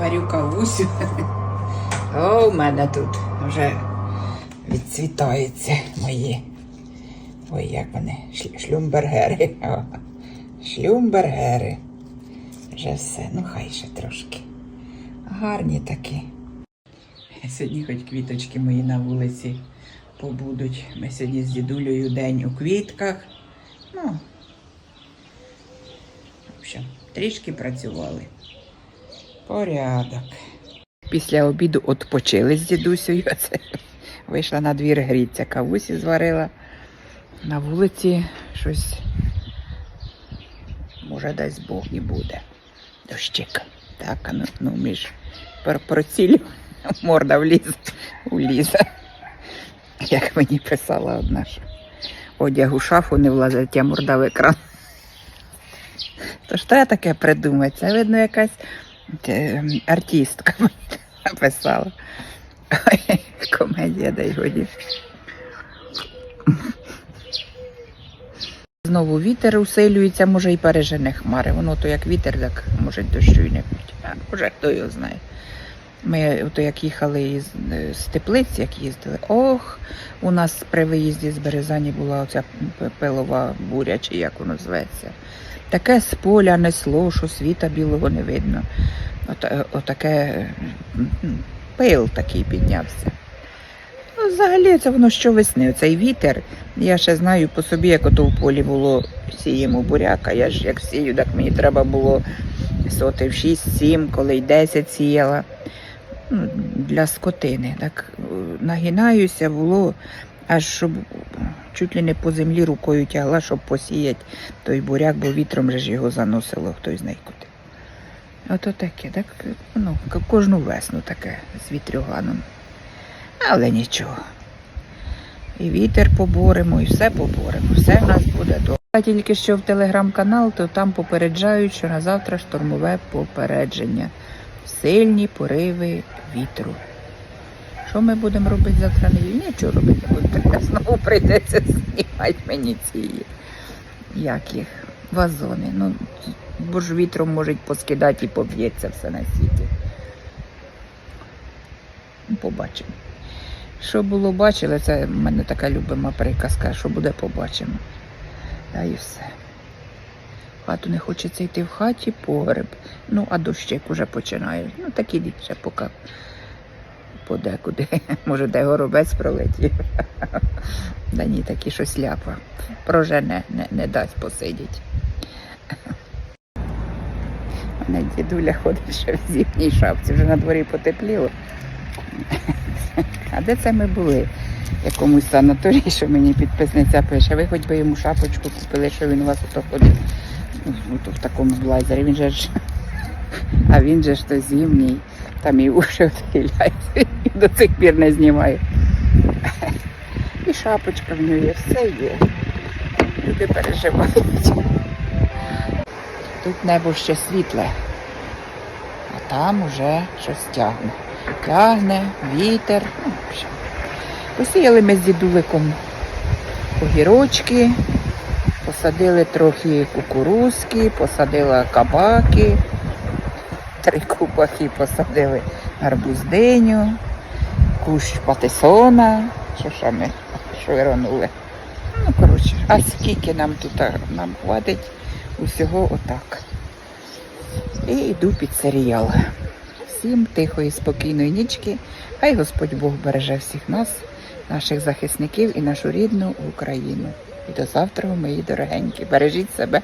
Варю кавусю. О, у мене тут вже відцвітаються мої. Ой, як вони, шлюмбергери. О, шлюмбергери. Вже все, ну хай ще трошки. Гарні такі. Сьогодні хоч квіточки мої на вулиці побудуть. Ми сьогодні з дідулею день у квітках. Ну, в общем, трішки працювали. Порядок. Після обіду відпочили з дідусею. Вийшла на двір гріться, кавусі зварила. На вулиці щось, може, дасть Бог і буде. Дощик. Так, ну, ну між пр- процілю морда вліз, улізе. Як мені писала одна ж. Одяг у шафу не влазить, а морда в екран. То ж треба таке придумати. Це видно якась артистка написала. Ой, комедія дай годі. Знову вітер усилюється, може і пережене хмари. Воно то як вітер, так може дощу й не буде. А може хто його знає. Ми ото як їхали із е, з теплиць, як їздили. Ох, у нас при виїзді з Березані була оця пилова буря, чи як воно зветься. Таке з поля несло, що світа білого не видно. От, е, отаке пил такий піднявся. Ну, взагалі, це воно щовесни, цей вітер. Я ще знаю по собі, як ото в полі було сіємо буряка. Я ж як сію, так мені треба було сотив 6-7, коли й 10 сіяла. Ну, для скотини. Так нагинаюся, було аж щоб чуть ли не по землі рукою тягла, щоб посіяти той буряк, бо вітром же ж його заносило, хтось знає куди. Ото таке, так, ну, кожну весну таке з вітрюганом. Але нічого. І вітер поборемо, і все поборемо. Все в нас буде добре. Я тільки що в телеграм-канал, то там попереджають, що на завтра штормове попередження. Сильні пориви вітру. Що ми будемо робити завтра неділю? Нічого робити будемо. Знову прийдеться знімати мені ці, як їх, вазони. Ну, бо ж вітром можуть поскидати і поб'ється все на світі. Ну, Побачимо. Що було, бачили, це в мене така любима приказка, що буде, побачимо. Та і все. Хату не хочеться йти в хаті, погреб. Ну, а дощик уже починає. Ну, так ідіть ще поки подекуди. Може, де горобець пролетів. Да ні, такі щось ляпа. Прожене, не, не дасть. У мене дідуля ходить ще в зимній шапці, вже на дворі потепліло. А де це ми були? В якомусь санаторії, що мені підписниця пише, ви хоч би йому шапочку купили, що він у вас ото ходить ну, в такому блайзері. Він же ж, а він же ж то зимній, там і уші відхиляється, і до цих пір не знімає. І шапочка в нього є, все є. Люди переживають. Тут небо ще світле, а там уже щось тягне. Тягне, вітер. Ну. Посіяли ми з дідуликом огірочки, посадили трохи кукурузки, посадила кабаки, три кубахи посадили гарбуздиню, кущ патисона, що ще ми швиронули. Ну, коротше, а скільки нам тут нам хватить усього отак. І йду під серіал. Всім тихої, спокійної нічки. Хай Господь Бог береже всіх нас, наших захисників і нашу рідну Україну. І до завтра, мої дорогенькі. Бережіть себе.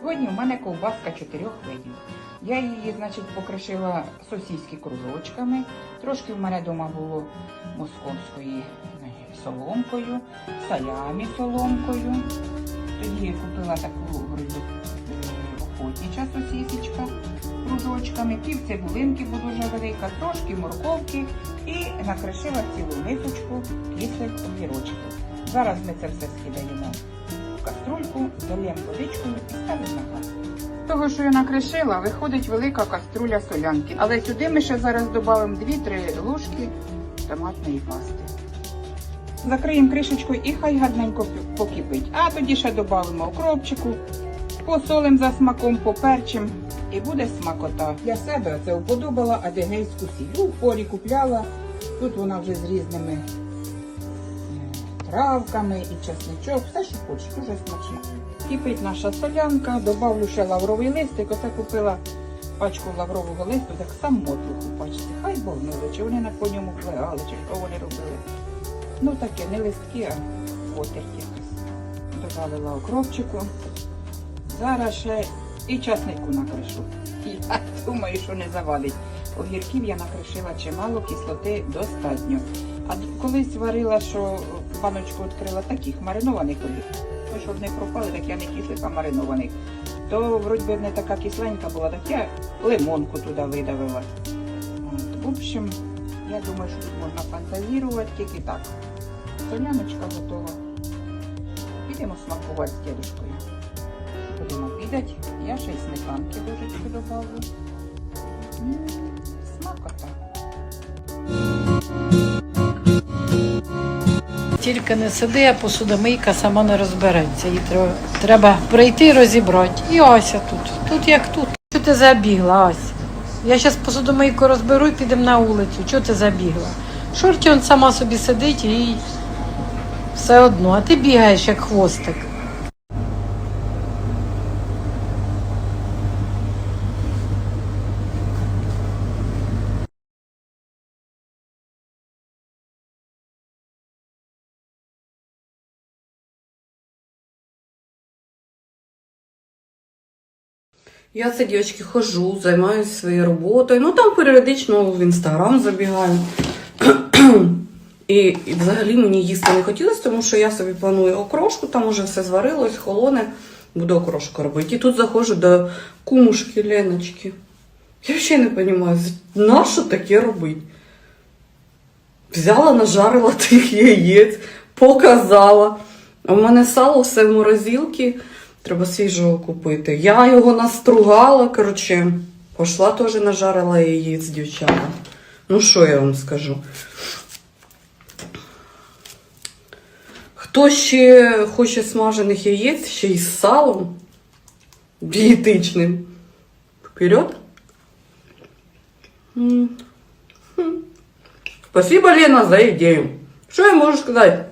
Сьогодні в мене ковбаска чотирьох видів. Я її, значить, покришила сосиски кружочками. Трошки в мене вдома було московської е, соломкою, салямі соломкою. Тоді купила таку е, охотнича сосисочка кружочками, пів цибулинки, бо дуже велика, трошки морковки і накришила цілу мисочку кислих огірочків. Зараз ми це все скидаємо в каструльку, залємо водичкою і ставимо на газ. З Того, що я накришила, виходить велика каструля солянки. Але сюди ми ще зараз додамо 2-3 ложки томатної пасти. Закриємо кришечкою і хай гарненько покипить. А тоді ще додамо окропчику, посолим за смаком, поперчим і буде смакота. Для себе це уподобала адегейську сіль. В полі купляла. Тут вона вже з різними е, травками і чесничок, все, що хочеш, дуже смачно. Кипить наша солянка, добавлю ще лавровий листик. Оце купила пачку лаврового листу, так само трохи пачці. Хай мило, чи вони на по ньому плегали, чи що вони робили. Ну таке, не листки, а потерть якась. Добавила окропчику. Зараз ще і часнику накришу. Я думаю, що не завадить. Огірків я накришила чимало, кислоти достатньо. А колись варила, що баночку відкрила таких маринованих огірків. Ну, щоб не пропали, так я не кислих, а маринованих. То вроді би не така кисленька була, так я лимонку туди видавила. От, В общем, я думаю, що тут можна фантазірувати тільки так. Соляночка готова. Підемо смакувати з дідушкою. Будемо обідати. Я ще й сметанки ложечку добавлю. Смакота. Тільки не сиди, а посудомийка сама не розбереться. Її треба, прийти розібрати. І Ася тут. Тут як тут. Чого ти забігла, Ася? Я зараз посудомийку розберу і підемо на вулицю. Чого ти забігла? Шорті он сама собі сидить і все одно. А ти бігаєш як хвостик. Я це, дівчатки, хожу, займаюся своєю роботою. Ну там періодично в інстаграм забігаю. І, і взагалі мені їсти не хотілося, тому що я собі планую окрошку, там уже все зварилось, холоне, буду окрошку робити. І тут заходжу до кумушки Леночки. Я взагалі не розумію, на що таке робити? Взяла, нажарила тих яєць, показала. В мене сало все в морозилці, треба свіжого купити. Я його настругала, коротше, пішла теж нажарила яєць, дівчата. Ну, що я вам скажу? Хто ще хоче смажених яєць, ще й з салом дієтичним? Вперед! Спасибо, Лена, за ідею. Що я можу сказати?